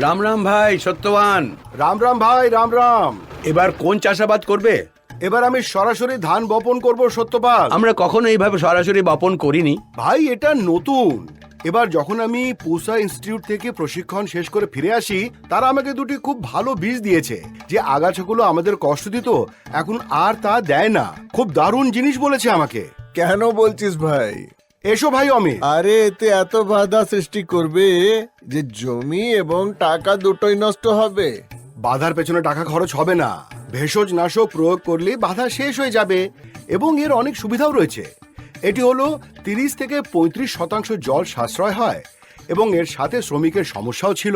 রাম রাম ভাই সত্যবান। রাম রাম ভাই রাম রাম। এবার কোন চাষাবাদ করবে? এবার আমি সরাসরি ধান বপন করব সত্যপাল। আমরা কখনো এইভাবে সরাসরি বপন করিনি। ভাই এটা নতুন। এবার যখন আমি পুসা ইনস্টিটিউট থেকে প্রশিক্ষণ শেষ করে ফিরে আসি তারা আমাকে দুটি খুব ভালো বীজ দিয়েছে যে আগাছাগুলো আমাদের কষ্ট দিত এখন আর তা দেয় না। খুব দারুণ জিনিস বলেছে আমাকে। কেন বলছিস ভাই? এসো ভাই অমিত। আরে এতে এত বাধা সৃষ্টি করবে যে জমি এবং টাকা দুটোই নষ্ট হবে। বাধার পেছনে টাকা খরচ হবে না। ভেষজ নাশক প্রয়োগ করলে বাধা শেষ হয়ে যাবে এবং এর অনেক সুবিধাও রয়েছে। এটি হলো তিরিশ থেকে পঁয়ত্রিশ শতাংশ জল সাশ্রয় হয় এবং এর সাথে শ্রমিকের সমস্যাও ছিল।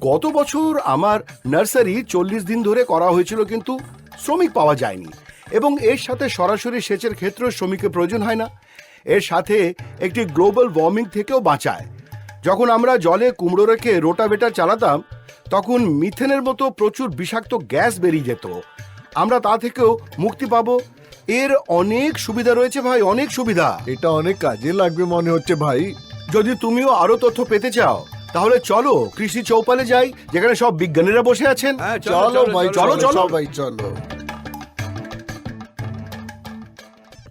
গত বছর আমার নার্সারি চল্লিশ দিন ধরে করা হয়েছিল কিন্তু শ্রমিক পাওয়া যায়নি এবং এর সাথে সরাসরি সেচের ক্ষেত্রেও শ্রমিকের প্রয়োজন হয় না। এর সাথে একটি গ্লোবাল ওয়ার্মিং থেকেও বাঁচায়। যখন আমরা জলে কুমড়ো রেখে রোটাভেটার চালাতাম তখন মিথেনের মতো প্রচুর বিষাক্ত গ্যাস বেরিয়ে যেত। আমরা তা থেকেও মুক্তি পাবো। এর অনেক সুবিধা রয়েছে ভাই অনেক সুবিধা। এটা অনেক কাজে লাগবে মনে হচ্ছে ভাই। যদি তুমিও আরও তথ্য পেতে চাও তাহলে চলো কৃষি চৌপালে যাই যেখানে সব বিজ্ঞানীরা বসে আছেন। হ্যাঁ, চলো ভাই চলো, চলো ভাই চলো।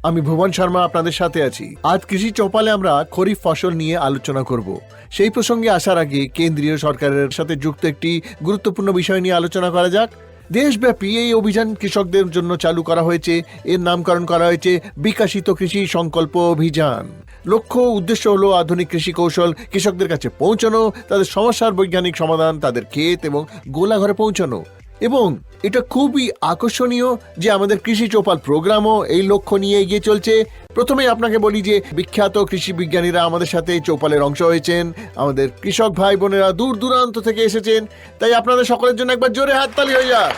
আমি ভুবন শর্মা আপনাদের সাথে আছি। আজ কৃষি চৌপালে আমরা খরিফ ফসল নিয়ে আলোচনা করব। সেই প্রসঙ্গে আসার আগে কেন্দ্রীয় সরকারের সাথে যুক্ত একটি গুরুত্বপূর্ণ বিষয় নিয়ে আলোচনা করা যাক। দেশব্যাপী এই অভিযান কৃষকদের জন্য চালু করা হয়েছে। এর নামকরণ করা হয়েছে বিকাশিত কৃষি সংকল্প অভিযান। লক্ষ্য উদ্দেশ্য হলো আধুনিক কৃষি কৌশল কৃষকদের কাছে পৌঁছানো, তাদের সমস্যার বৈজ্ঞানিক সমাধান, তাদের ক্ষেত এবং গোলাঘরে পৌঁছানো। এবং এটা খুবই আকর্ষণীয় যে আমাদের কৃষি চৌপাল প্রোগ্রামও এই লক্ষ্য নিয়ে এগিয়ে চলছে। প্রথমে আপনাকে বলি যে বিখ্যাত কৃষি বিজ্ঞানীরা আমাদের সাথে চৌপালের অংশ হয়েছেন। আমাদের কৃষক ভাই বোনেরা দূর দূরান্ত থেকে এসেছেন। তাই আপনাদের সকলের জন্য একবার জোরে হাততালি হয়ে যাক।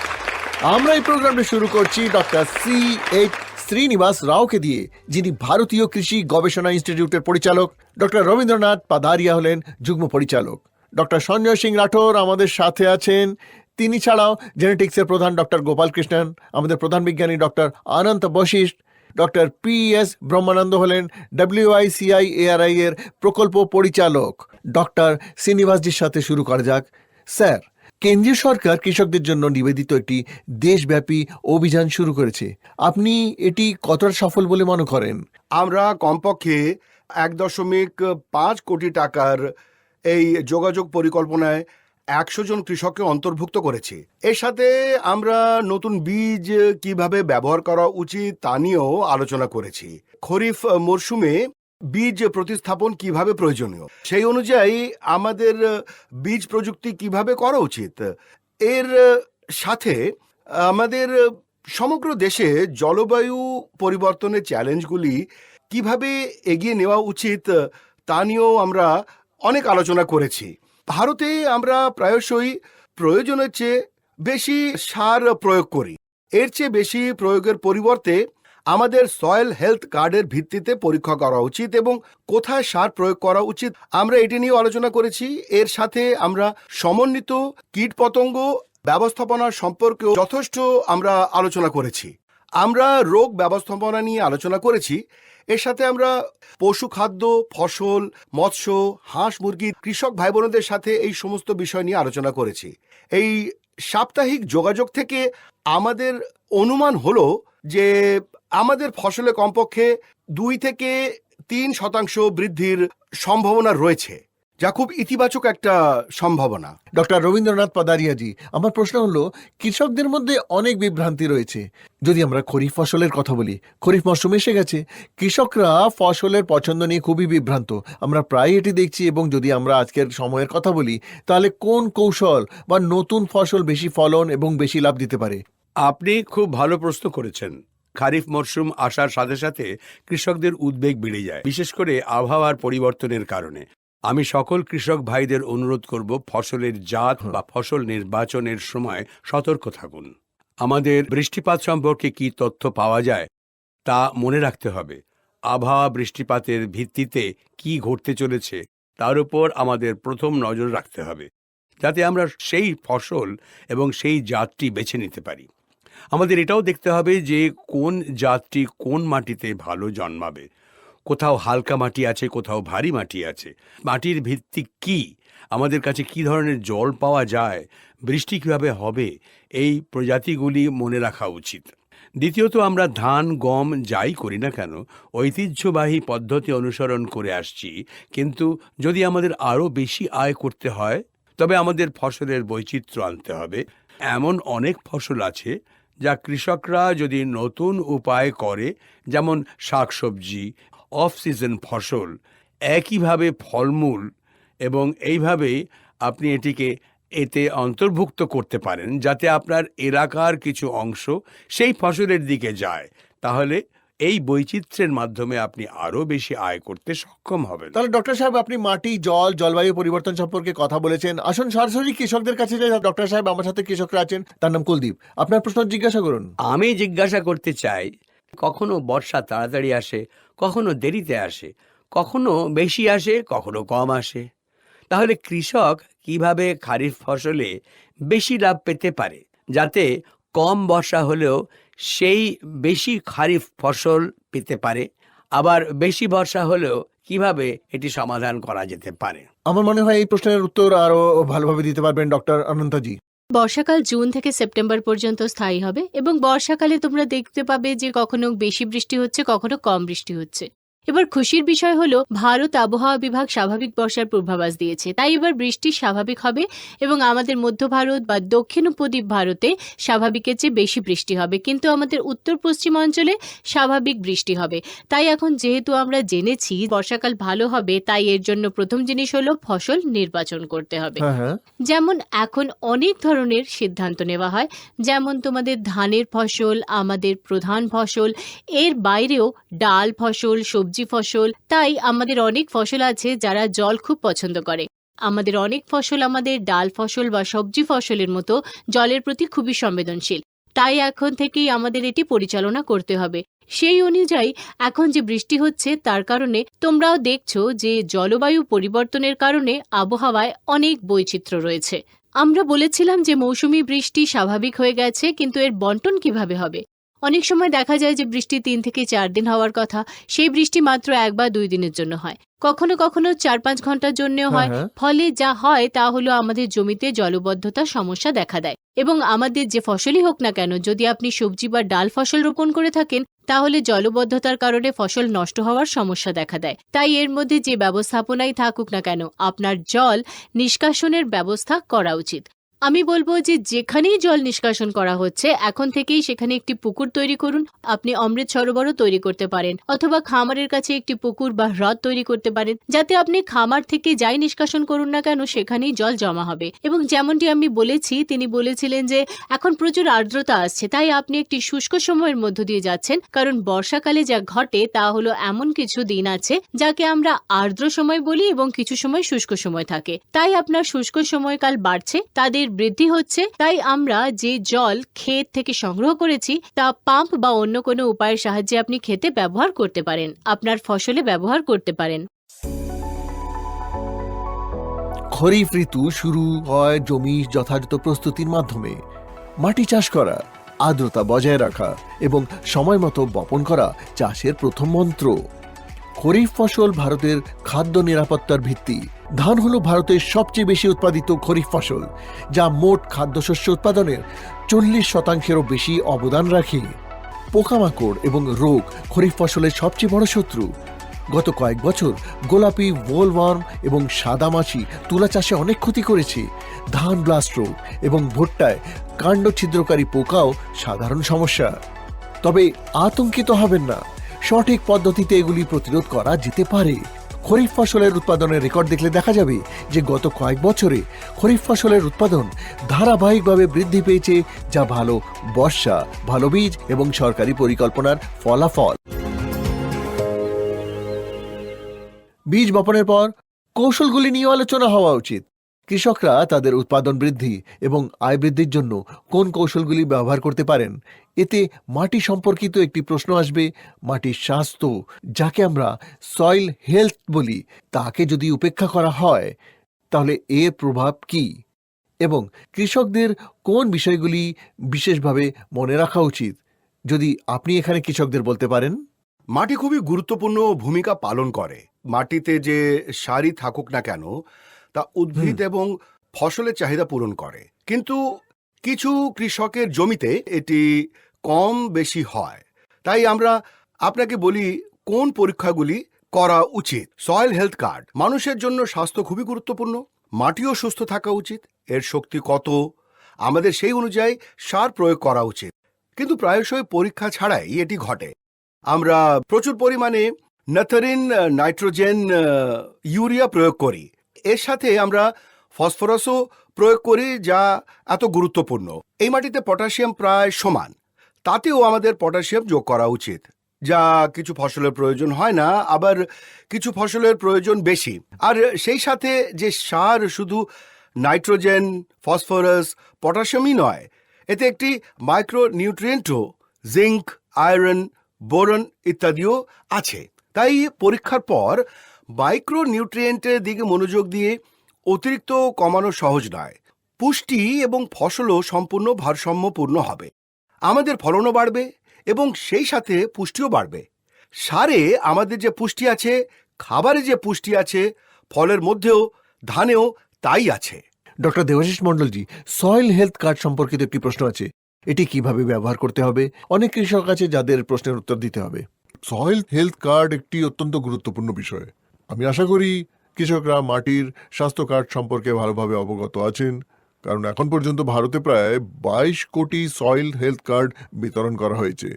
আমরা এই প্রোগ্রামটি শুরু করছি ডক্টর সি এইচ শ্রীনিবাস রাওকে দিয়ে, যিনি ভারতীয় কৃষি গবেষণা ইনস্টিটিউটের পরিচালক। ডক্টর রবীন্দ্রনাথ পাদারিয়া হলেন যুগ্ম পরিচালক। ডক্টর সঞ্জয় সিং রাঠোর আমাদের সাথে আছেন। তিনি ছাড়াও জেনেটিক্সের প্রধান ডক্টর গোপাল কৃষ্ণন আমাদের প্রধান বিজ্ঞানী doctor Ananta Vashishtha, doctor P S Brahmananda হলেন ডাব্লিউআইসিআই এআরআই এর প্রকল্প পরিচালক। ডক্টর শ্রীনিবাসজির সাথে শুরু করা যাক। স্যার, কেন্দ্রীয় সরকার কৃষকদের জন্য নিবেদিত একটি দেশব্যাপী অভিযান শুরু করেছে। আপনি এটি কতটা সফল বলে মনে করেন? আমরা কমপক্ষে এক দশমিক পাঁচ কোটি টাকার এই যোগাযোগ পরিকল্পনায় একশো জন কৃষককে অন্তর্ভুক্ত করেছি। এর সাথে আমরা নতুন বীজ কীভাবে ব্যবহার করা উচিত তা নিয়েও আলোচনা করেছি। খরিফ মরশুমে বীজ প্রতিস্থাপন কীভাবে প্রয়োজনীয়? সেই অনুযায়ী আমাদের বীজ প্রযুক্তি কীভাবে করা উচিত? এর সাথে আমাদের সমগ্র দেশে জলবায়ু পরিবর্তনের চ্যালেঞ্জগুলি কীভাবে এগিয়ে নেওয়া উচিত তা নিয়েও আমরা অনেক আলোচনা করেছি। ভারতে আমরা প্রায়শই প্রয়োজনের চেয়ে বেশি সার প্রয়োগ করি। এর চেয়ে বেশি প্রয়োগের পরিবর্তে আমাদের সয়েল হেলথ কার্ডের ভিত্তিতে পরীক্ষা করা উচিত এবং কোথায় সার প্রয়োগ করা উচিত আমরা এটি নিয়ে আলোচনা করেছি। এর সাথে আমরা সমন্বিত কীটপতঙ্গ ব্যবস্থাপনার সম্পর্কেও যথেষ্ট আমরা আলোচনা করেছি। আমরা রোগ ব্যবস্থাপনা নিয়ে আলোচনা করেছি। এর সাথে আমরা পশু খাদ্য, ফসল, মৎস্য, হাঁস, মুরগি, কৃষক ভাই বোনদের সাথে এই সমস্ত বিষয় নিয়ে আলোচনা করেছি। এই সাপ্তাহিক যোগাযোগ থেকে আমাদের অনুমান হলো যে আমাদের ফসলে কমপক্ষে দুই থেকে তিন শতাংশ বৃদ্ধির সম্ভাবনা রয়েছে। যা খুব ইতিবাচক একটা সম্ভাবনা। ডক্টর রবীন্দ্রনাথ পাদারিয়াজি, আমার প্রশ্ন হলো, কৃষকদের মধ্যে অনেক বিভ্রান্তি রয়েছে। যদি আমরা খরিফ ফসলের কথা বলি, খরিফ মরশুম এসে গেছে, কৃষকরা ফসলের পছন্দ নিয়ে খুবই বিভ্রান্ত। আমরা প্রায় এটি দেখছি এবং যদি আমরা আজকের সময়ের কথা বলি, তাহলে কোন কৌশল বা নতুন ফসল বেশি ফলন এবং বেশি লাভ দিতে পারে? আপনি খুব ভালো প্রশ্ন করেছেন। খারিফ মরশুম আসার সাথে সাথে কৃষকদের উদ্বেগ বেড়ে যায়, বিশেষ করে আবহাওয়ার পরিবর্তনের কারণে। আমি সকল কৃষক ভাইদের অনুরোধ করব ফসলের জাত বা ফসল নির্বাচনের সময় সতর্ক থাকুন। আমাদের বৃষ্টিপাত সম্পর্কে কি তথ্য পাওয়া যায় তা মনে রাখতে হবে। আবহাওয়া বৃষ্টিপাতের ভিত্তিতে কি ঘটতে চলেছে তার উপর আমাদের প্রথম নজর রাখতে হবে যাতে আমরা সেই ফসল এবং সেই জাতটি বেছে নিতে পারি। আমাদের এটাও দেখতে হবে যে কোন জাতটি কোন মাটিতে ভালো জন্মাবে। কোথাও হালকা মাটি আছে, কোথাও ভারী মাটি আছে। মাটির ভিত্তি কি? আমাদের কাছে কি ধরনের জল পাওয়া যায়? বৃষ্টি কীভাবে হবে? এই প্রজাতিগুলি মনে রাখা উচিত। দ্বিতীয়ত, আমরা ধান, গম যাই করি না কেন, ঐতিহ্যবাহী পদ্ধতি অনুসরণ করে আসছি। কিন্তু যদি আমাদের আরও বেশি আয় করতে হয়, তবে আমাদের ফসলের বৈচিত্র্য আনতে হবে। এমন অনেক ফসল আছে যা কৃষকরা যদি নতুন উপায় করে, যেমন শাকসবজি অফ সিজন ফসল একইভাবে ফলমূল এবং এইভাবেই আপনি এটিকে এতে অন্তর্ভুক্ত করতে পারেন যাতে আপনার এলাকার কিছু অংশ সেই ফসলের দিকে যায়। তাহলে এই বৈচিত্র্যের মাধ্যমে আপনি আরও বেশি আয় করতে সক্ষম হবেন। তাহলে ডক্টর সাহেব আপনি মাটি জল জলবায়ু পরিবর্তন সম্পর্কে কথা বলেছেন। আসুন সরাসরি কৃষকদের কাছে যাই। ডক্টর সাহেব আমার সাথে কৃষকরা আছেন। তার নাম কুলদীপ। আপনার প্রশ্ন জিজ্ঞাসা করুন। আমি জিজ্ঞাসা করতে চাই কখনো বর্ষা তাড়াতাড়ি আসে কখনো দেরিতে আসে, কখনো বেশি আসে, কখনো কম আসে। তাহলে কৃষক কীভাবে খারিফ ফসলে বেশি লাভ পেতে পারে? যাতে কম বর্ষা হলেও সেই বেশি খারিফ ফসল পেতে পারে, আবার বেশি বর্ষা হলেও কীভাবে এটি সমাধান করা যেতে পারে? আমার মনে হয় এই প্রশ্নের উত্তর আরও ভালোভাবে দিতে পারবেন ডক্টর অনন্তজি। বর্ষাকাল জুন থেকে সেপ্টেম্বর পর্যন্ত স্থায়ী হবে এবং বর্ষাকালে তোমরা দেখতে পাবে যে কখনো বেশি বৃষ্টি হচ্ছে, কখনো কম বৃষ্টি হচ্ছে। এবার খুশির বিষয় হলো ভারত আবহাওয়া বিভাগ স্বাভাবিক বর্ষার পূর্বাভাস দিয়েছে। তাই এবার বৃষ্টি স্বাভাবিক হবে এবং আমাদের মধ্য ভারত বা দক্ষিণ উপদ্বীপ ভারতে স্বাভাবিকের চেয়ে বেশি বৃষ্টি হবে। কিন্তু আমাদের উত্তর পশ্চিম অঞ্চলে স্বাভাবিক বৃষ্টি হবে। তাই এখন যেহেতু আমরা জেনেছি বর্ষাকাল ভালো হবে তাই এর জন্য প্রথম জিনিস হলো ফসল নির্বাচন করতে হবে। হ্যাঁ হ্যাঁ। যেমন এখন অনেক ধরনের সিদ্ধান্ত নেওয়া হয়। যেমন তোমাদের ধানের ফসল আমাদের প্রধান ফসল এর বাইরেও ডাল ফসল সবজি ফসল, তাই আমাদের অনেক ফসল আছে যারা জল খুব পছন্দ করে। আমাদের অনেক ফসল আমাদের ডাল ফসল বা সবজি ফসলের মতো জলের প্রতি খুবই সংবেদনশীল। তাই এখন থেকেই আমাদের এটি পরিচালনা করতে হবে। সেই অনুযায়ী এখন যে বৃষ্টি হচ্ছে তার কারণে তোমরাও দেখছ যে জলবায়ু পরিবর্তনের কারণে আবহাওয়ায় অনেক বৈচিত্র্য রয়েছে। আমরা বলেছিলাম যে মৌসুমী বৃষ্টি স্বাভাবিক হয়ে গেছে, কিন্তু এর বন্টন কীভাবে হবে? অনেক সময় দেখা যায় যে বৃষ্টি তিন থেকে চার দিন হওয়ার কথা। সেই বৃষ্টি মাত্র এক বা দুই দিনের জন্য হয়। কখনো কখনো চার পাঁচ ঘণ্টার জন্যও হয়। হ্যাঁ, হ্যাঁ। ফলে যা হয় তা হলো আমাদের জমিতে জলবদ্ধতা সমস্যা দেখা দেয়। এবং আমাদের যে ফসলই হোক না কেন যদি আপনি সবজি বা ডাল ফসল রোপণ করে থাকেন তাহলে জলবদ্ধতার কারণে ফসল নষ্ট হওয়ার সমস্যা দেখা দেয়। তাই এর মধ্যে যে ব্যবস্থাপনাই থাকুক না কেন আপনার জল নিষ্কাশনের ব্যবস্থা করা উচিত। আমি বলব যে যেখানেই জল নিষ্কাশন করা হচ্ছে, এখন থেকেই সেখানে একটি পুকুর তৈরি করুন। আপনি অমৃত সরোবরও তৈরি করতে পারেন, অথবা খামারের কাছে একটি পুকুর বা হ্রদ তৈরি করতে পারেন, যাতে আপনি খামার থেকে যাই নিষ্কাশন করুন না কেন, সেখানেই জল জমা হবে। এবং যেমনটি আমি বলেছি, তিনি বলেছিলেন যে এখন প্রচুর আর্দ্রতা আসছে, তাই আপনি একটি শুষ্ক সময়ের মধ্য দিয়ে যাচ্ছেন, কারণ বর্ষাকালে যা ঘটে তা হলো এমন কিছু দিন আছে, যাকে আমরা আর্দ্র সময় বলি এবং কিছু সময় শুষ্ক সময় থাকে। তাই আপনার শুষ্ক সময়কাল বাড়ছে, তাদের বৃদ্ধি হচ্ছে, তাই আমরা যে জল ক্ষেত থেকে সংগ্রহ করেছি, তা পাম্প বা অন্য কোনো উপায়ের সাহায্যে আপনি খেতে ব্যবহার করতে পারেন, আপনার ফসলে ব্যবহার করতে পারেন। খরিফ ঋতু শুরু হয় জমি যথাযথ প্রস্তুতির মাধ্যমে। মাটি চাষ করা, আর্দ্রতা বজায় রাখা এবং সময় মতো বপন করা চাষের প্রথম মন্ত্র। খরিফ ফসল ভারতের খাদ্য নিরাপত্তার ভিত্তি। ধান হলো ভারতের সবচেয়ে বেশি উৎপাদিত খরিফ ফসল, যা মোট খাদ্যশস্য উৎপাদনের চল্লিশ শতাংশেরও বেশি অবদান রাখে। পোকামাকড় এবং রোগ খরিফ ফসলের সবচেয়ে বড় শত্রু। গত কয়েক বছর গোলাপি ওয়ার্ম এবং সাদামাছি তুলা চাষে অনেক ক্ষতি করেছে। ধান ব্লাস্ট রোগ এবং ভুট্টায় কাণ্ড ছিদ্রকারী পোকাও সাধারণ সমস্যা। তবে আতঙ্কিত হবেন না। সঠিক পদ্ধতিতে এগুলি প্রতিরোধ করা যেতে পারে। খরিফ ফসলের উৎপাদনের রেকর্ড দেখলে দেখা যাবে যে গত কয়েক বছরে খরিফ ফসলের উৎপাদন ধারাবাহিকভাবে বৃদ্ধি পেয়েছে, যা ভালো বর্ষা, ভালো বীজ এবং সরকারি পরিকল্পনার ফলাফল। বীজ বপনের পর কৌশলগুলি নিয়ে আলোচনা হওয়া উচিত। কৃষকরা তাদের উৎপাদন বৃদ্ধি এবং আয় বৃদ্ধির জন্য কোন কৌশলগুলি ব্যবহার করতে পারেন? এতে মাটি সম্পর্কিত একটি প্রশ্ন আসবে, মাটির স্বাস্থ্য, যাকে আমরা সয়েল হেলথ বলি, তাকে যদি উপেক্ষা করা হয়, তাহলে এর প্রভাব কি? এবং কৃষকদের কোন বিষয়গুলি বিশেষভাবে মনে রাখা উচিত? যদি আপনি এখানে কৃষকদের বলতে পারেন। মাটি খুবই গুরুত্বপূর্ণ ভূমিকা পালন করে। মাটিতে যে সারই থাকুক না কেন তা উদ্ভিদ এবং ফসলের চাহিদা পূরণ করে। কিন্তু কিছু কৃষকের জমিতে এটি কম বেশি হয়। তাই আমরা আপনাকে বলি কোন পরীক্ষাগুলি করা উচিত? সয়েল হেলথ কার্ড মানুষের জন্য স্বাস্থ্য খুবই গুরুত্বপূর্ণ মাটিও সুস্থ থাকা উচিত এর শক্তি কত? আমাদের সেই অনুযায়ী সার প্রয়োগ করা উচিত। কিন্তু প্রায়শই পরীক্ষা ছাড়াই এটি ঘটে। আমরা প্রচুর পরিমাণে নাথারিন নাইট্রোজেন ইউরিয়া প্রয়োগ করি। এর সাথে আমরা ফসফরাসও প্রয়োগ করি যা এত গুরুত্বপূর্ণ। এই মাটিতে পটাশিয়াম প্রায় সমান। তাতেও আমাদের পটাশিয়াম যোগ করা উচিত। যা কিছু ফসলের প্রয়োজন হয় না, আবার কিছু ফসলের প্রয়োজন বেশি। আর সেই সাথে যে সার শুধু নাইট্রোজেন, ফসফরাস, পটাশিয়ামই নয়, এতে একটি মাইক্রো নিউট্রিয়েন্টও জিঙ্ক, আয়রন, বোরন ইত্যাদিও আছে। তাই পরীক্ষার পর মাইক্রো নিউট্রিয়েন্টের দিকে মনোযোগ দিয়ে অতিরিক্ত কমানো সহজ নয়। পুষ্টি এবং ফসলও সম্পূর্ণ ভারসাম্যপূর্ণ হবে। আমাদের ফলনও বাড়বে এবং সেই সাথে পুষ্টিও বাড়বে। সারে আমাদের যে পুষ্টি আছে খাবারে যে পুষ্টি আছে ফলের মধ্যেও ধানেও তাই আছে। ডক্টর দেবাশিস মন্ডলজি সয়েল হেলথ কার্ড সম্পর্কিত একটি প্রশ্ন আছে। এটি কীভাবে ব্যবহার করতে হবে? অনেক কৃষক আছে যাদের প্রশ্নের উত্তর দিতে হবে। সয়েল হেলথ কার্ড একটি অত্যন্ত গুরুত্বপূর্ণ বিষয়। আমি আশা করি কৃষকরা মাটির স্বাস্থ্য কার্ড সম্পর্কে ভালোভাবে অবগত আছেন, কারণ এখন পর্যন্ত ভারতে প্রায় বাইশ কোটি সয়েল হেলথ কার্ড বিতরণ করা হয়েছে।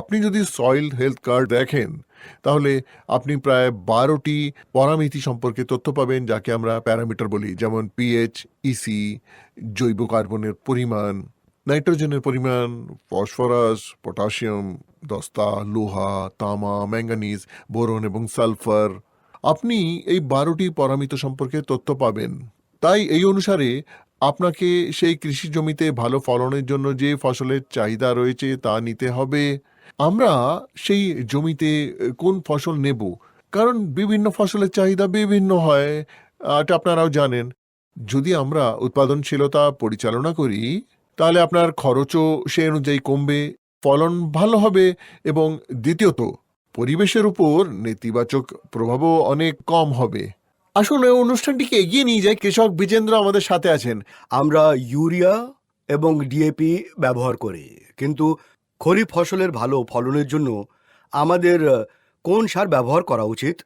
আপনি যদি সয়েল হেলথ কার্ড দেখেন, তাহলে আপনি প্রায় বারোটি পরামিতি সম্পর্কে তথ্য পাবেন, যাকে আমরা প্যারামিটার বলি, যেমন পিএইচ ইসি জৈব কার্বনের পরিমাণ, নাইট্রোজেনের পরিমাণ, ফসফরাস, পটাশিয়াম, দস্তা, লোহা, তামা, ম্যাঙ্গানিজ, বোরন এবং সালফার। আপনি এই বারোটি পরামিত সম্পর্কে তথ্য পাবেন। তাই এই অনুসারে আপনাকে সেই কৃষি জমিতে ভালো ফলনের জন্য যে ফসলের চাহিদা রয়েছে তা নিতে হবে। আমরা সেই জমিতে কোন ফসল নেব? কারণ বিভিন্ন ফসলের চাহিদা বিভিন্ন হয়, এটা আপনারাও জানেন। যদি আমরা উৎপাদনশীলতা পরিচালনা করি, তাহলে আপনার খরচও সে অনুযায়ী কমবে, ফলন ভালো হবে এবং দ্বিতীয়ত পরিবেশের উপর নেতিবাচক প্রভাবও অনেক কম হবে। আসলে অনুষ্ঠানটিকে এগিয়ে নিয়ে যায় কৃষক বিজেন্দ্র আমাদের সাথে আছেন। আমরা ইউরিয়া এবং ডিএপি ব্যবহার করি, কিন্তু খরিফ ফসলের ভালো ফলনের জন্য আমাদের কোন সার ব্যবহার করা উচিত?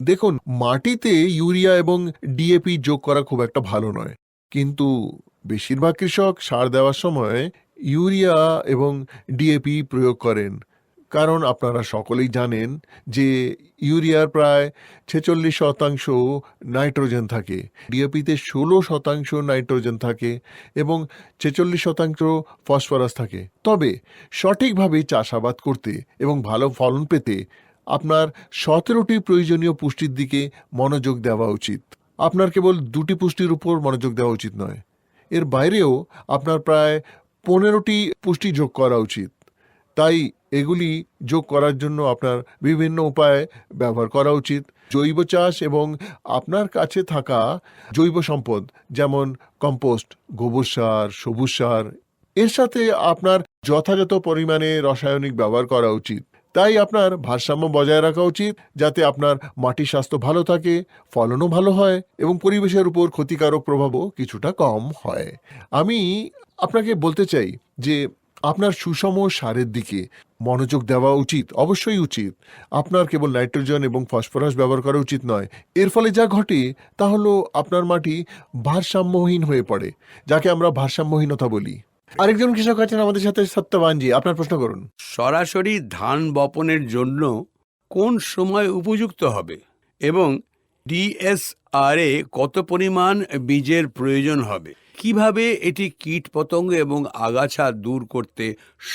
দেখুন, মাটিতে ইউরিয়া এবং ডিএপি যোগ করা খুব একটা ভালো নয়। কিন্তু বেশিরভাগ কৃষক সার দেওয়ার সময় ইউরিয়া এবং ডিএপি প্রয়োগ করেন। কারণ আপনারা সকলেই জানেন যে ইউরিয়ার প্রায় ছেচল্লিশ শতাংশ নাইট্রোজেন থাকে, ডিএপিতে ষোলো শতাংশ নাইট্রোজেন থাকে এবং ছেচল্লিশ শতাংশ ফসফরাস থাকে। তবে সঠিকভাবে চাষাবাদ করতে এবং ভালো ফলন পেতে আপনার সতেরোটি প্রয়োজনীয় পুষ্টির দিকে মনোযোগ দেওয়া উচিত। আপনার কেবল দুটি পুষ্টির উপর মনোযোগ দেওয়া উচিত নয়, এর বাইরেও আপনার প্রায় পনেরোটি পুষ্টি যোগ করা উচিত। তাই এগুলি যোগ করার জন্য আপনার বিভিন্ন উপায় ব্যবহার করা উচিত। জৈব চাষ এবং আপনার কাছে থাকা জৈব সম্পদ, যেমন কম্পোস্ট, গোবর সার, সবুজ সার, এর সাথে আপনার যথাযথ পরিমাণে রাসায়নিক ব্যবহার করা উচিত। তাই আপনার ভারসাম্য বজায় রাখা উচিত, যাতে আপনার মাটির স্বাস্থ্য ভালো থাকে, ফলনও ভালো হয় এবং পরিবেশের উপর ক্ষতিকারক প্রভাবও কিছুটা কম হয়। আমি আপনাকে বলতে চাই যে আপনার সুষম সারের দিকে মনোযোগ দেওয়া উচিত, অবশ্যই উচিত। আপনার কেবল নাইট্রোজেন এবং ফসফরাস ব্যবহার করা উচিত নয়। এর ফলে যা ঘটে তা হলো আপনার মাটি ভারসাম্যহীন হয়ে পড়ে, যাকে আমরা ভারসাম্যহীনতা বলি। আরেকজন কৃষক আছেন আমাদের সাথে, সত্যবানজি, আপনার প্রশ্ন করুন। সরাসরি ধান বপনের জন্য কোন সময় উপযুক্ত হবে এবং ডিএসআরএ কত পরিমাণ বীজের প্রয়োজন হবে? কীভাবে এটি কীট পতঙ্গ এবং আগাছা দূর করতে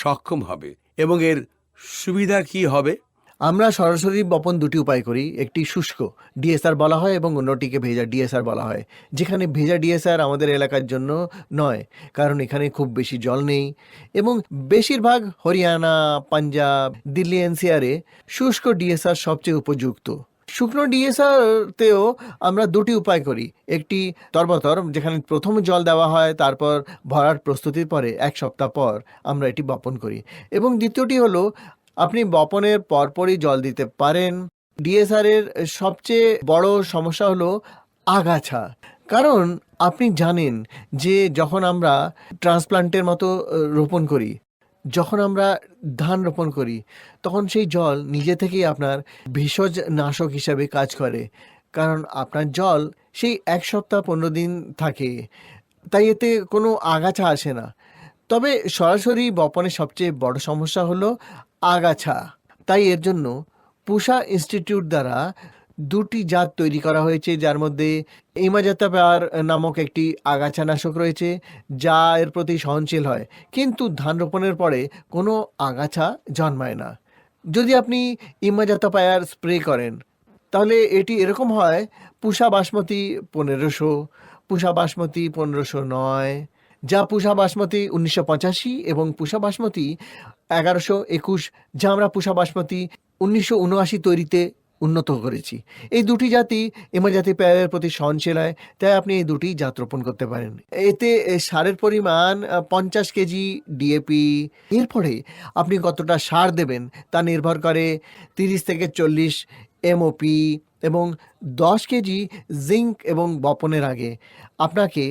সক্ষম হবে এবং এর সুবিধা কি হবে? আমরা সরাসরি বপন দুটি উপায় করি। একটি শুষ্ক ডিএসআর বলা হয় এবং অন্যটিকে ভেজা ডিএসআর বলা হয়। যেখানে ভেজা ডিএসআর আমাদের এলাকার জন্য নয়, কারণ এখানে খুব বেশি জল নেই এবং বেশিরভাগ হরিয়ানা, পাঞ্জাব, দিল্লি, এনসিআরে শুষ্ক ডিএসআর সবচেয়ে উপযুক্ত। শুকনো ডিএসআরতেও আমরা দুটি উপায় করি। একটি তরবতর যেখানে প্রথম জল দেওয়া হয়, তারপর ভরার প্রস্তুতির পরে এক সপ্তাহ পর আমরা এটি বপন করি। এবং দ্বিতীয়টি হলো, আপনি বপনের পরপরই জল দিতে পারেন। ডিএসআর এর সবচেয়ে বড় সমস্যা হলো আগাছা। কারণ আপনি জানেন যে যখন আমরা ট্রান্সপ্লান্টের মতো রোপণ করি যখন আমরা ধান রোপণ করি, তখন সেই জল নিজে থেকেই আপনার ভেষজ নাশক হিসাবে কাজ করে। কারণ আপনার জল সেই এক সপ্তাহ পনেরো দিন থাকে, তাই এতে কোনো আগাছা আসে না। তবে সরাসরি বপনের সবচেয়ে বড় সমস্যা হলো আগাছা। তাই এর জন্য পুষা ইনস্টিটিউট দ্বারা দুটি জাত তৈরি করা হয়েছে, যার মধ্যে ইমাজাতাপার নামক একটি আগাছানাশক রয়েছে, যা এর প্রতি সহনশীল হয়। কিন্তু ধান রোপণের পরে কোনো আগাছা জন্মায় না। যদি আপনি ইমাজাতাপায়ার স্প্রে করেন, তাহলে এটি এরকম হয়, পুষা বাসমতি পনেরোশো, পুষা বাসমতি পনেরোশো নয়, যা পুষা বাসমতি উনিশশো পঁচাশি এবং পুষা বাসমতি এগারোশো একুশ, যা আমরা পুষা বাসমতি উনিশশো উনআশি তৈরিতে উন্নত করেছি। এই দুটি জাতি এমা জাতি পেয়ারের প্রতি সহনশীল হয়, তাই আপনি এই দুটি জাত রোপণ করতে পারেন। এতে সারের পরিমাণ পঞ্চাশ কেজি ডিএপি এরপরে আপনি কতটা সার দেবেন তা নির্ভর করে তিরিশ থেকে চল্লিশ এমওপি এবং দশ কেজি জিঙ্ক এবং বপনের আগে। আপনাকে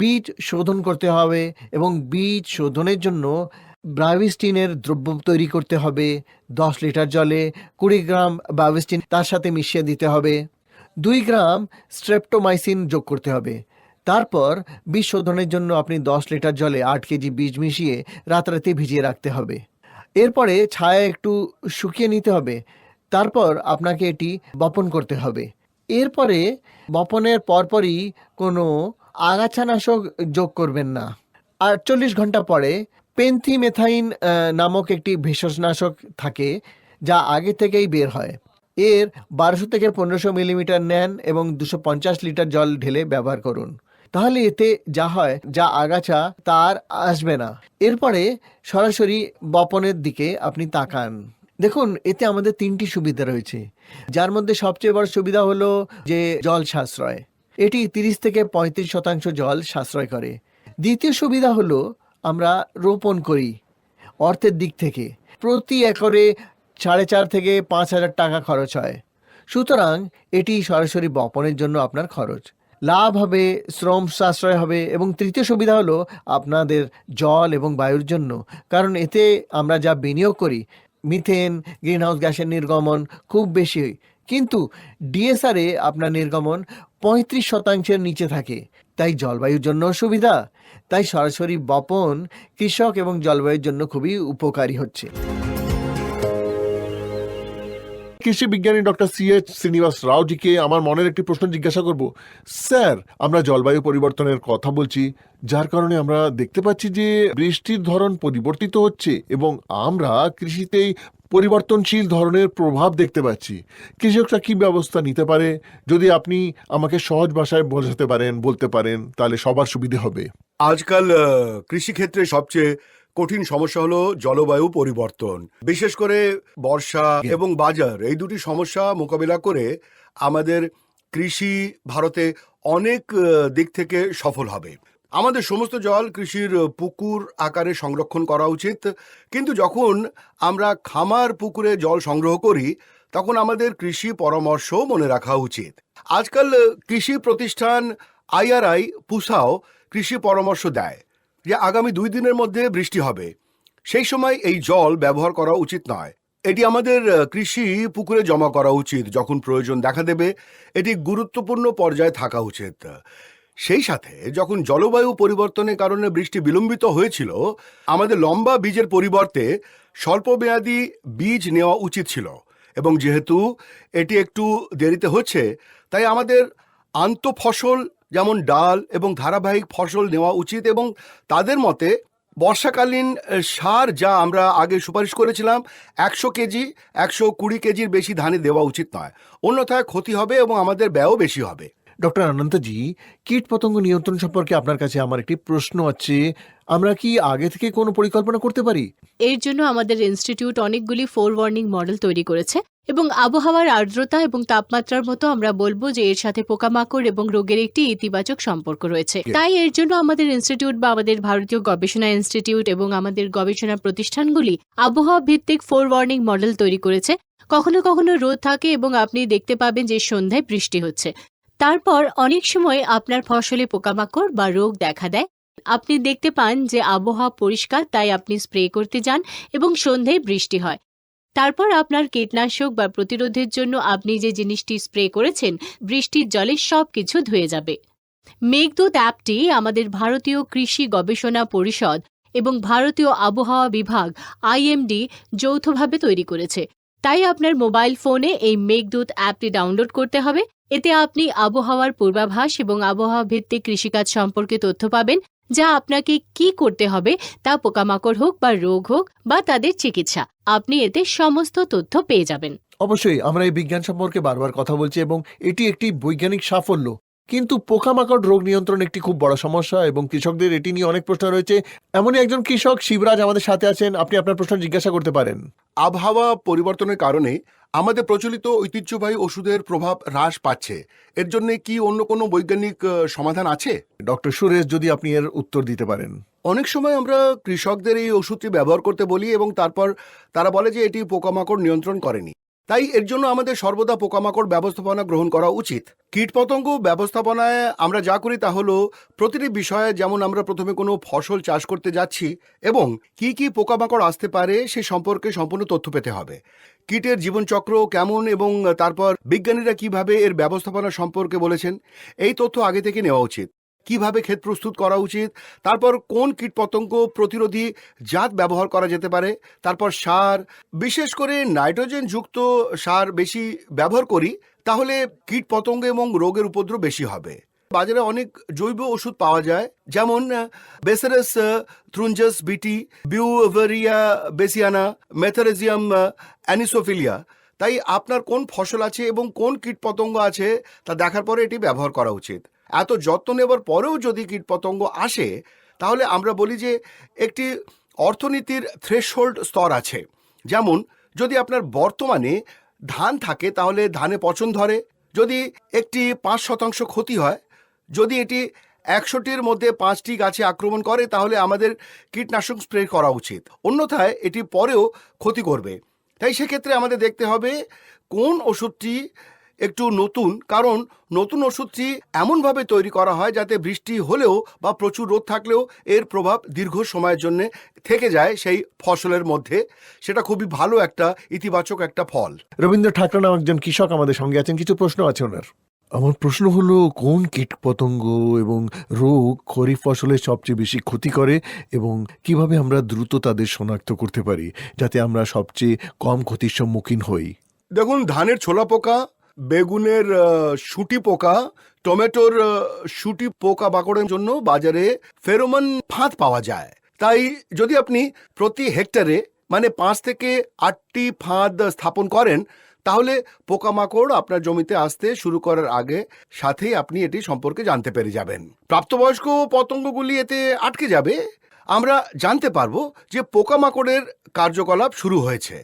বীজ শোধন করতে হবে এবং বীজ শোধনের জন্য ব্রাভিস্টিনের দ্রব্য তৈরি করতে হবে, দশ লিটার জলে কুড়ি গ্রাম ব্রাভিস্টিন তার সাথে মিশিয়ে দিতে হবে, দুই গ্রাম স্ট্রেপ্টোমাইসিন যোগ করতে হবে। তারপর বীজ শোধনের জন্য আপনি দশ লিটার জলে আট কেজি বীজ মিশিয়ে রাতারাতি ভিজিয়ে রাখতে হবে। এরপরে ছায়া একটু শুকিয়ে নিতে হবে। তারপর আপনাকে এটি বপন করতে হবে। এরপরে বপনের পরপরই কোনো আগাছানাশক যোগ করবেন না। আটচল্লিশ ঘণ্টা পরে পেন্থিমেথাইন নামক একটি ভেষজনাশক থাকে যা আগে থেকেই বের হয়। এর বারোশো থেকে পনেরোশো মিলিমিটার নেন এবং দুশো পঞ্চাশ লিটার জল ঢেলে ব্যবহার করুন। তাহলে এতে যা হয়, যা আগাছা, তার আসবে না। এরপরে সরাসরি বপনের দিকে আপনি তাকান। দেখুন, এতে আমাদের তিনটি সুবিধা রয়েছে। যার মধ্যে সবচেয়ে বড় সুবিধা হলো যে জল সাশ্রয়। এটি তিরিশ থেকে পঁয়ত্রিশ শতাংশ জল সাশ্রয় করে। দ্বিতীয় সুবিধা হলো আমরা রোপণ করি অর্থের দিক থেকে। প্রতি একরে সাড়ে চার থেকে পাঁচ হাজার টাকা খরচ হয়। সুতরাং এটি সরাসরি বপনের জন্য আপনার খরচ। লাভ হবে, শ্রম সাশ্রয় হবে এবং তৃতীয় সুবিধা হলো আপনাদের জল এবং বায়ুর জন্য। কারণ এতে আমরা যা বিনিয়োগ করি, মিথেন, গ্রিনহাউস গ্যাসের নির্গমন খুব বেশি কিন্তু ডিএসআরে আপনার নির্গমন পঁয়ত্রিশ শতাংশের নিচে থাকে। তাই জলবায়ুর জন্য সুবিধা তাই সরাসরি বপন কৃষক এবং জলবায়ুর জন্য খুবই উপকারী হচ্ছে। কৃষি বিজ্ঞানী ডক্টর সি এইচ শ্রীনিবাস রাওজিকে আমার মনের একটি প্রশ্ন জিজ্ঞাসা করব। স্যার, আমরা জলবায়ু পরিবর্তনের কথা বলছি, যার কারণে আমরা দেখতে পাচ্ছি যে বৃষ্টির ধরন পরিবর্তিত হচ্ছে এবং আমরা কৃষিতেই পরিবর্তনশীল ধরনের প্রভাব দেখতে পাচ্ছি। কৃষকরা কি ব্যবস্থা নিতে পারে? যদি আপনি আমাকে সহজ ভাষায় বোঝাতে পারেন বলতে পারেন তাহলে সবার সুবিধে হবে। আজকাল কৃষিক্ষেত্রে সবচেয়ে কঠিন সমস্যা হলো জলবায়ু পরিবর্তন। বিশেষ করে বর্ষা এবং বাজার এই দুটি সমস্যা মোকাবিলা করে আমাদের কৃষি ভারতে অনেক দিক থেকে সফল হবে। আমাদের সমস্ত জল কৃষির পুকুর আকারে সংরক্ষণ করা উচিত। কিন্তু যখন আমরা খামার পুকুরে জল সংগ্রহ করি, তখন আমাদের কৃষি পরামর্শ মনে রাখা উচিত। আজকাল কৃষি প্রতিষ্ঠান আইআরআই, পুসাও কৃষি পরামর্শ দেয় যে আগামী দুই দিনের মধ্যে বৃষ্টি হবে। সেই সময় এই জল ব্যবহার করা উচিত নয়। এটি আমাদের কৃষি পুকুরে জমা করা উচিত। যখন প্রয়োজন দেখা দেবে, এটি গুরুত্বপূর্ণ পর্যায়ে থাকা উচিত। সেই সাথে যখন জলবায়ু পরিবর্তনের কারণে বৃষ্টি বিলম্বিত হয়েছিল, আমাদের লম্বা বীজের পরিবর্তে স্বল্পমেয়াদী বীজ নেওয়া উচিত ছিল। এবং যেহেতু এটি একটু দেরিতে হচ্ছে, তাই আমাদের আন্ত ফসল যেমন ডাল এবং ধারাবাহিক ফসল নেওয়া উচিত এবং তাদের মতে বর্ষাকালীন সার যা আমরা আগে সুপারিশ করেছিলাম, একশো কেজি, একশো কুড়ি কেজির বেশি ধানে দেওয়া উচিত নয়। অন্যথায় ক্ষতি হবে এবং আমাদের ব্যয়ও বেশি হবে। ডক্টর অনন্তজি কীট পতঙ্গ নিয়ন্ত্রণ সম্পর্কে আপনার কাছে আমার একটি প্রশ্ন আছে। আমরা কি আগে থেকে কোনো পরিকল্পনা করতে পারি? এর জন্য আমাদের ইনস্টিটিউট অনেকগুলি ফোর ওয়ার্নিং মডেল তৈরি করেছে এবং আবহাওয়ার আর্দ্রতা এবং তাপমাত্রার মতো আমরা বলব যে এর সাথে পোকামাকড় এবং রোগের একটি ইতিবাচক সম্পর্ক রয়েছে। তাই এর জন্য আমাদের ইনস্টিটিউট বা আমাদের ভারতীয় গবেষণা ইনস্টিটিউট এবং আমাদের গবেষণা প্রতিষ্ঠানগুলি আবহাওয়া ভিত্তিক ফোর ওয়ার্নিং মডেল তৈরি করেছে। কখনো কখনো রোদ থাকে এবং আপনি দেখতে পাবেন যে সন্ধ্যায় বৃষ্টি হচ্ছে। তারপর অনেক সময় আপনার ফসলে পোকামাকড় বা রোগ দেখা দেয়। আপনি দেখতে পান যে আবহাওয়া পরিষ্কার, তাই আপনি স্প্রে করতে যান এবং সন্ধ্যায় বৃষ্টি হয়। তারপর আপনার কীটনাশক বা প্রতিরোধের জন্য আপনি যে জিনিসটি স্প্রে করেছেন, বৃষ্টির জলে সব কিছু ধুয়ে যাবে। মেঘদূত অ্যাপটি আমাদের ভারতীয় কৃষি গবেষণা পরিষদ এবং ভারতীয় আবহাওয়া বিভাগ, আইএমডি, যৌথভাবে তৈরি করেছে। তাই আপনার মোবাইল ফোনে এই মেঘদূত অ্যাপটি ডাউনলোড করতে হবে। এতে আপনি আবহাওয়ার পূর্বাভাস এবং আবহাওয়া ভিত্তিক কৃষিকাজ সম্পর্কে তথ্য পাবেন, যা আপনাকে কি করতে হবে তা পোকামাকড় হোক বা রোগ হোক বা তাদের চিকিৎসা। আপনি এতে সমস্ত তথ্য পেয়ে যাবেন। অবশ্যই, আমরা এই বিজ্ঞান সম্পর্কে বারবার কথা বলছি এবং এটি একটি বৈজ্ঞানিক সাফল্য। কিন্তু পোকামাকড় রোগ নিয়ন্ত্রণ একটি খুব বড় সমস্যা এবং কৃষকদের এটি নিয়ে অনেক প্রশ্ন রয়েছে। এমনই একজন কৃষক শিবরাজ আমাদের সাথে আছেন আপনি আপনার প্রশ্ন জিজ্ঞাসা করতে পারেন। আবহাওয়া পরিবর্তনের কারণে আমাদের প্রচলিত ঐতিহ্যবাহী ওষুধের প্রভাব হ্রাস পাচ্ছে। এর জন্য কি অন্য কোনো বৈজ্ঞানিক সমাধান আছে? ডক্টর সুরেশ যদি আপনি এর উত্তর দিতে পারেন। অনেক সময় আমরা কৃষকদের এই ওষুধটি ব্যবহার করতে বলি এবং তারপর তারা বলে যে এটি পোকামাকড় নিয়ন্ত্রণ করেনি। তাই এর জন্য আমাদের সর্বদা পোকামাকড় ব্যবস্থাপনা গ্রহণ করা উচিত। কীটপতঙ্গ ব্যবস্থাপনায় আমরা যা করি তা হলো, প্রতিটি বিষয়ে যেমন আমরা প্রথমে কোনো ফসল চাষ করতে যাচ্ছি এবং কি কি পোকামাকড় আসতে পারে সে সম্পর্কে সম্পূর্ণ তথ্য পেতে হবে। কীটের জীবনচক্র কেমন এবং তারপর বিজ্ঞানীরা কীভাবে এর ব্যবস্থাপনা সম্পর্কে বলেছেন, এই তথ্য আগে থেকে নেওয়া উচিত। কীভাবে ক্ষেত প্রস্তুত করা উচিত? তারপর কোন কীটপতঙ্গ প্রতিরোধী জাত ব্যবহার করা যেতে পারে? তারপর সার, বিশেষ করে নাইট্রোজেন যুক্ত সার বেশি ব্যবহার করি, তাহলে কীটপতঙ্গ এবং রোগের উপদ্রব বেশি হবে। বাজারে অনেক জৈব ওষুধ পাওয়া যায়, যেমন বেসারাস থ্রুঞ্জাস, বিটি, বিউভেরিয়া বেসিয়ানা, মেথারেজিয়াম অ্যানিসোফিলিয়া। তাই আপনার কোন ফসল আছে এবং কোন কীটপতঙ্গ আছে তা দেখার পরে এটি ব্যবহার করা উচিত। এত যত্ন নেবার পরেও যদি কীটপতঙ্গ আসে, তাহলে আমরা বলি যে একটি অর্থনীতির থ্রেশহোল্ড স্তর আছে। যেমন, যদি আপনার বর্তমানে ধান থাকে, তাহলে ধানে পচন ধরে। যদি একটি পাঁচ শতাংশ ক্ষতি হয়, যদি এটি একশোটির মধ্যে পাঁচটি গাছে আক্রমণ করে, তাহলে আমাদের কীটনাশক স্প্রে করা উচিত। অন্যথায় এটি পরেও ক্ষতি করবে। তাই সেক্ষেত্রে আমাদের দেখতে হবে কোন ওষুধটি একটু নতুন কারণ নতুন ওষুধটি এমনভাবে তৈরি করা হয় যাতে বৃষ্টি হলেও বা প্রচুর রোদ থাকলেও এর প্রভাব দীর্ঘ সময়ের জন্য থেকে যায় সেই ফসলের মধ্যে। সেটা খুবই ভালো একটা ইতিবাচক একটা ফল। রবীন্দ্র ঠাকুর নাম একজন কৃষক আমাদের সঙ্গে আছেন। কিছু প্রশ্ন আছে ওনার। আমার প্রশ্ন হলো কোন কীট পতঙ্গ এবং রোগ খরিফ ফসলের সবচেয়ে বেশি ক্ষতি করে এবং কীভাবে আমরা দ্রুত তাদের শনাক্ত করতে পারি যাতে আমরা সবচেয়ে কম ক্ষতির সম্মুখীন হই? দেখুন ধানের ছোলা পোকা বেগুনের শুঁটি পোকা, টমেটোর শুঁটি পোকা বাকড়ের জন্য বাজারে ফেরোমন ফাঁদ পাওয়া যায়। তাই যদি আপনি প্রতি হেক্টরে মানে পাঁচ থেকে আটটি ফাঁদ স্থাপন করেন, তাহলে পোকামাকড় আপনার জমিতে আসতে শুরু করার আগে সাথেই আপনি এটি সম্পর্কে জানতে পেরে যাবেন। প্রাপ্তবয়স্ক পতঙ্গগুলি এতে আটকে যাবে। আমরা জানতে পারব যে পোকামাকড়ের কার্যকলাপ শুরু হয়েছে।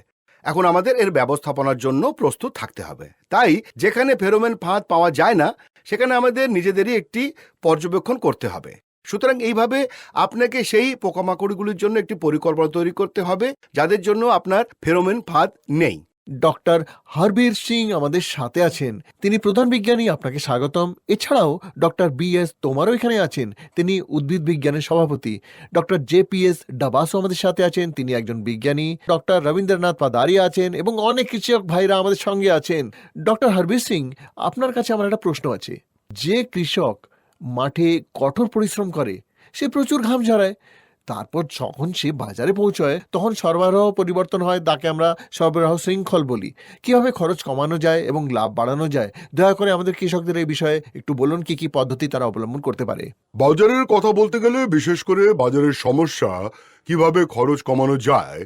এখন আমাদের এর ব্যবস্থাপনার জন্য প্রস্তুত থাকতে হবে। তাই যেখানে ফেরোমেন ফাঁদ পাওয়া যায় না, সেখানে আমাদের নিজেদেরই একটি পর্যবেক্ষণ করতে হবে। সুতরাং এইভাবে আপনাকে সেই পোকামাকড়গুলির জন্য একটি পরিকল্পনা তৈরি করতে হবে, যাদের জন্য আপনার ফেরোমেন ফাঁদ নেই। ডক্টর হরবীর সিং আমাদের সাথে আছেন। তিনি প্রধান বিজ্ঞানী, আপনাকে স্বাগতম। এছাড়াও ডক্টর বি এস তোমারও এখানে আছেন। তিনি উদ্ভিদ বিজ্ঞানের সভাপতি। ডক্টর জে পি এস ডাবাসও আমাদের সাথে আছেন। তিনি একজন বিজ্ঞানী। ডক্টর রবীন্দ্রনাথ পাদারি আছেন এবং অনেক কৃষক ভাইরা আমাদের সঙ্গে আছেন। ডক্টর হরবীর সিং, আপনার কাছে আমার একটা প্রশ্ন আছে। যে কৃষক মাঠে কঠোর পরিশ্রম করে, সে প্রচুর ঘাম ঝরায়। তারপর যখন সে বাজারে পৌঁছয়, তখন সরবরাহ পরিবর্তন হয় তাকে আমরা সরবরাহ শৃঙ্খল বলি। কীভাবে খরচ কমানো যায় এবং লাভ বাড়ানো যায়? দয়া করে আমাদের কৃষকদের এই বিষয়ে একটু বলুন, কি কি পদ্ধতি তারা অবলম্বন করতে পারে? বাজারের কথা বলতে গেলে বিশেষ করে বাজারের সমস্যা, কীভাবে খরচ কমানো যায়।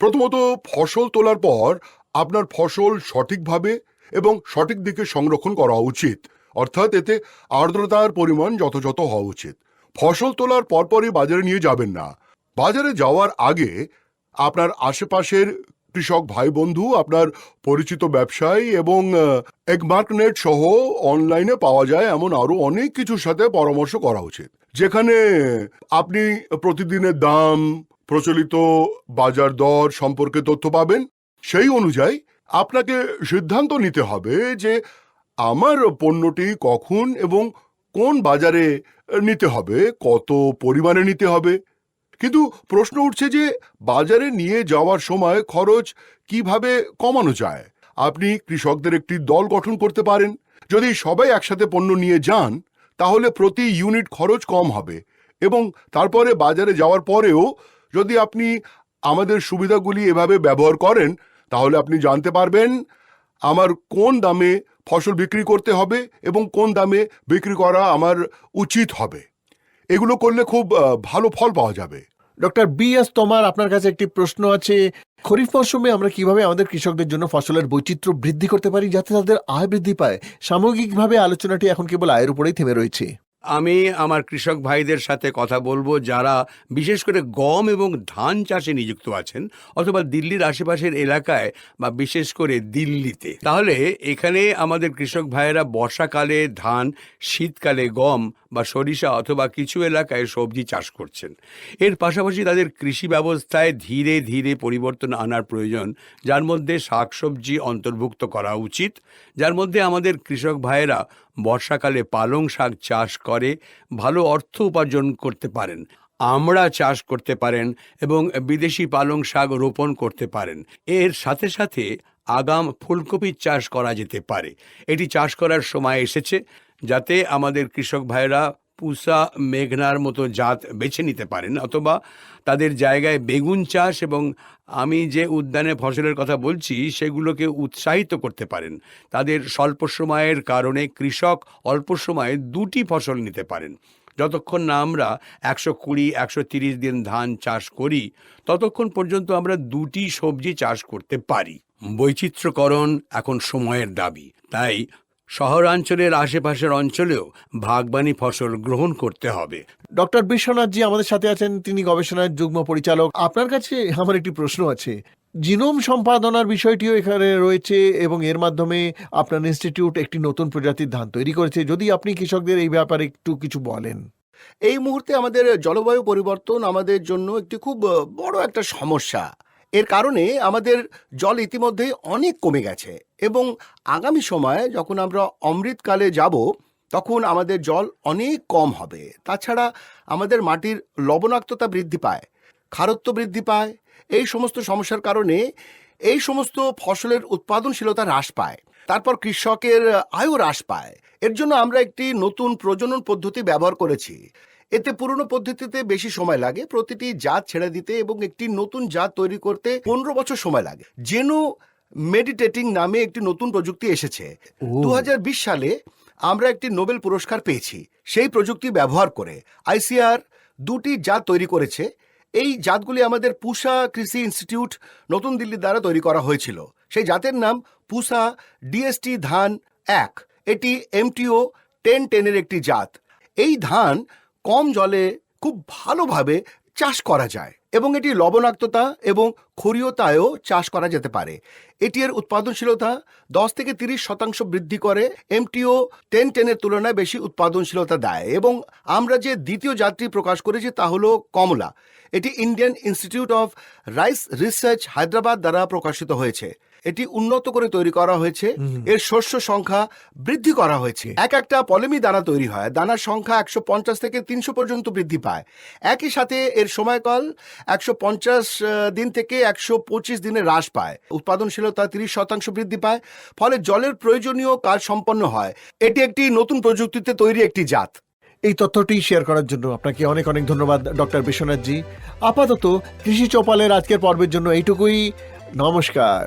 প্রথমত, ফসল তোলার পর আপনার ফসল সঠিকভাবে এবং সঠিক দিকে সংরক্ষণ করা উচিত। অর্থাৎ এতে আর্দ্রতার পরিমাণ যথাযথ হওয়া উচিত। ফসল তোলার পরপরই বাজারে নিয়ে যাবেন না। বাজারে যাওয়ার আগে আপনার আশেপাশের কৃষক ভাই বন্ধু আপনার পরিচিত ব্যবসায়ী এবং এগমার্কনেট সহ অনলাইনে পাওয়া যায় এমন আরও অনেক কিছুর সাথে পরামর্শ করা উচিত। যেখানে আপনি প্রতিদিনের দাম, প্রচলিত বাজার দর সম্পর্কে তথ্য পাবেন। সেই অনুযায়ী আপনাকে সিদ্ধান্ত নিতে হবে যে আমার পণ্যটি কখন এবং কোন বাজারে নিতে হবে, কত পরিমাণে নিতে হবে? কিন্তু প্রশ্ন উঠছে যে বাজারে নিয়ে যাওয়ার সময় খরচ কীভাবে কমানো যায়? আপনি কৃষকদের একটি দল গঠন করতে পারেন। যদি সবাই একসাথে পণ্য নিয়ে যান, তাহলে প্রতি ইউনিট খরচ কম হবে এবং তারপরে বাজারে যাওয়ার পরেও যদি আপনি আমাদের সুবিধাগুলি এভাবে ব্যবহার করেন, তাহলে আপনি জানতে পারবেন আমার কোন দামে ফসল বিক্রি করতে হবে এবং কোন দামে বিক্রি করা আমার উচিত হবে। এগুলো করলে খুব ভালো ফল পাওয়া যাবে। ডক্টর বি এস তোমার আপনার কাছে একটি প্রশ্ন আছে, খরিফ মৌসুমে আমরা কীভাবে আমাদের কৃষকদের জন্য ফসলের বৈচিত্র্য বৃদ্ধি করতে পারি যাতে তাদের আয় বৃদ্ধি পায়? সামগ্রিকভাবে আলোচনাটি এখন কেবল আয়ের উপরেই থেমে রয়েছে। আমি আমার কৃষক ভাইদের সাথে কথা বলব যারা বিশেষ করে গম এবং ধান চাষে নিযুক্ত আছেন অথবা দিল্লির আশেপাশের এলাকায় বা বিশেষ করে দিল্লিতে। তাহলে এখানে আমাদের কৃষক ভাইয়েরা বর্ষাকালে ধান, শীতকালে গম বা সরিষা অথবা কিছু এলাকায় সবজি চাষ করছেন। এর পাশাপাশি তাদের কৃষি ব্যবস্থায় ধীরে ধীরে পরিবর্তন আনার প্রয়োজন, যার মধ্যে শাকসবজি অন্তর্ভুক্ত করা উচিত। যার মধ্যে আমাদের কৃষক ভাইয়েরা বর্ষাকালে পালং শাক চাষ করে, ভালো অর্থ উপার্জন করতে পারেন আমড়া চাষ করতে পারেন এবং বিদেশি পালং শাক রোপণ করতে পারেন। এর সাথে সাথে আগাম ফুলকপির চাষ করা যেতে পারে। এটি চাষ করার সময় এসেছে। যাতে আমাদের কৃষক ভাইরা পুসা, মেঘনার মতো জাত বেছে নিতে পারেন, অথবা তাদের জায়গায় বেগুন চাষ এবং আমি যে উদ্যানে ফসলের কথা বলছি, সেগুলোকে উৎসাহিত করতে পারেন। তাদের স্বল্প সময়ের কারণে কৃষক অল্প সময়ে দুটি ফসল নিতে পারেন। যতক্ষণ না আমরা একশো কুড়ি, একশো তিরিশ দিন ধান চাষ করি, ততক্ষণ পর্যন্ত আমরা দুটি সবজি চাষ করতে পারি। বৈচিত্র্যকরণ এখন সময়ের দাবি। তাই শহরাঞ্চলের আশেপাশের অঞ্চলেও ভাগবানী ফসল গ্রহণ করতে হবে। ডক্টর বিশ্বনাথ জি আমাদের সাথে আছেন তিনি গবেষণার যুগ্ম পরিচালক। আপনার কাছে আমার একটি প্রশ্ন আছে। জিনোম সম্পাদনার বিষয়টিও এখানে রয়েছে এবং এর মাধ্যমে আপনার ইনস্টিটিউট একটি নতুন প্রজাতির ধান তৈরি করেছে। যদি আপনি কৃষকদের এই ব্যাপারে একটু কিছু বলেন। এই মুহূর্তে আমাদের জলবায়ু পরিবর্তন আমাদের জন্য একটি খুব বড় একটা সমস্যা। এর কারণে আমাদের জল ইতিমধ্যেই অনেক কমে গেছে এবং আগামী সময়ে যখন আমরা অমৃতকালে যাব, তখন আমাদের জল অনেক কম হবে। তাছাড়া আমাদের মাটির লবণাক্ততা বৃদ্ধি পায়, খারত্ব বৃদ্ধি পায়, এই সমস্ত সমস্যার কারণে এই সমস্ত ফসলের উৎপাদনশীলতা হ্রাস পায়। তারপর কৃষকের আয়ও হ্রাস পায়। এর জন্য আমরা একটি নতুন প্রজনন পদ্ধতি ব্যবহার করেছি। এতে পুরনো পদ্ধতিতে বেশি সময় লাগে প্রতিটি জাত ছেড়ে দিতে এবং একটি নতুন জাত তৈরি করতে পনেরো বছর সময় লাগে। জেনো মেডিটেটিং নামে একটি নতুন প্রযুক্তি এসেছে। দুহাজার বিশ সালে আমরা একটি নোবেল পুরস্কার পেয়েছি। সেই প্রযুক্তি ব্যবহার করে আইসিআর দুটি জাত তৈরি করেছে। এই জাতগুলি আমাদের পুষা কৃষি ইনস্টিটিউট নতুন দিল্লি দ্বারা তৈরি করা হয়েছিল। সেই জাতের নাম পুষা ডিএসটি ধান এক। এটি এমটিও টেন টেনের একটি জাত। এই ধান কম জলে খুব ভালোভাবে চাষ করা যায় এবং এটি লবণাক্ততা এবং ক্ষরীয়তায়ও চাষ করা যেতে পারে। এটি এর উৎপাদনশীলতা দশ থেকে তিরিশ শতাংশ বৃদ্ধি করে, এমটিও টেন টেনের তুলনায় বেশি উৎপাদনশীলতা দেয় এবং আমরা যে দ্বিতীয় যাত্রী প্রকাশ করেছি তা হলো কমলা। এটি Indian Institute of Rice Research Hyderabad দ্বারা প্রকাশিত হয়েছে। এটি উন্নত করে তৈরি করা হয়েছে। এর শস্য সংখ্যা বৃদ্ধি করা হয়েছে। এক একটা পলেমি দানা তৈরি হয়। দানার সংখ্যা একশো পঞ্চাশ থেকে তিনশো পর্যন্ত বৃদ্ধি পায়। একই সাথে এর সময়কাল একশো পঞ্চাশ দিন থেকে একশো পঁচিশ দিনে হ্রাস পায়। উৎপাদনশীলতা তিরিশ শতাংশ বৃদ্ধি পায়। ফলে জলের প্রয়োজনীয় কাজ সম্পন্ন হয়। এটি একটি নতুন প্রযুক্তিতে তৈরি একটি জাত। এই তথ্যটি শেয়ার করার জন্য আপনাকে অনেক অনেক ধন্যবাদ ডক্টর বিশ্বনাথজি আপাতত কৃষি চৌপালের আজকের পর্বের জন্য এইটুকুই। নমস্কার।